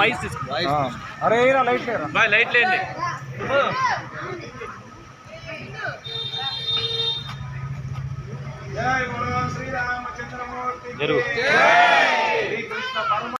Light ఆ. అరే ఏరా లైట్ లేరా? లైట్ లేండి. జరుగు.